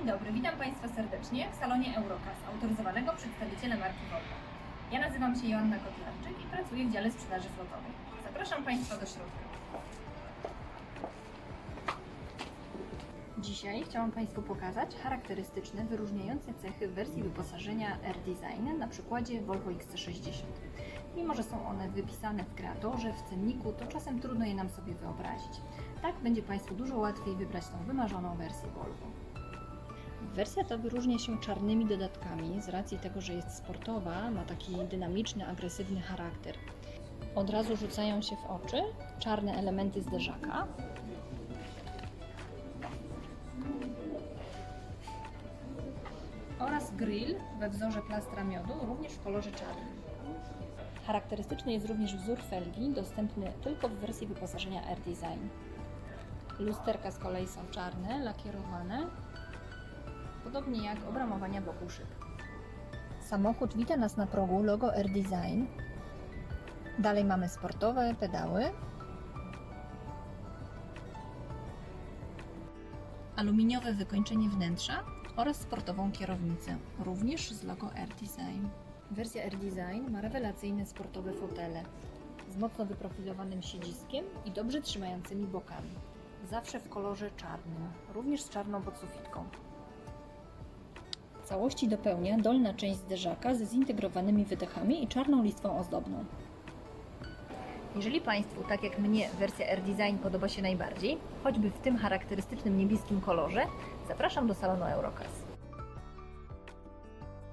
Dzień dobry, witam Państwa serdecznie w salonie Eurocas, autoryzowanego przedstawiciela marki Volvo. Ja nazywam się Joanna Kotlarczyk i pracuję w dziale sprzedaży flotowej. Zapraszam Państwa do środka. Dzisiaj chciałam Państwu pokazać charakterystyczne, wyróżniające cechy wersji wyposażenia R-Design na przykładzie Volvo XC60. Mimo, że są one wypisane w kreatorze, w cenniku, to czasem trudno je nam sobie wyobrazić. Tak będzie Państwu dużo łatwiej wybrać tą wymarzoną wersję Volvo. Wersja ta wyróżnia się czarnymi dodatkami z racji tego, że jest sportowa, ma taki dynamiczny, agresywny charakter. Od razu rzucają się w oczy czarne elementy zderzaka. Oraz grill we wzorze plastra miodu, również w kolorze czarnym. Charakterystyczny jest również wzór felgi, dostępny tylko w wersji wyposażenia R-Design. Lusterka z kolei są czarne, lakierowane, podobnie jak obramowania wokół szyb. Samochód wita nas na progu logo R-Design. Dalej mamy sportowe pedały. Aluminiowe wykończenie wnętrza oraz sportową kierownicę, również z logo R-Design. Wersja R-Design ma rewelacyjne sportowe fotele z mocno wyprofilowanym siedziskiem i dobrze trzymającymi bokami. Zawsze w kolorze czarnym, również z czarną podsufitką. Całości dopełnia dolna część zderzaka ze zintegrowanymi wydechami i czarną listwą ozdobną. Jeżeli Państwu, tak jak mnie, wersja R-Design podoba się najbardziej, choćby w tym charakterystycznym niebieskim kolorze, zapraszam do salonu Eurocas.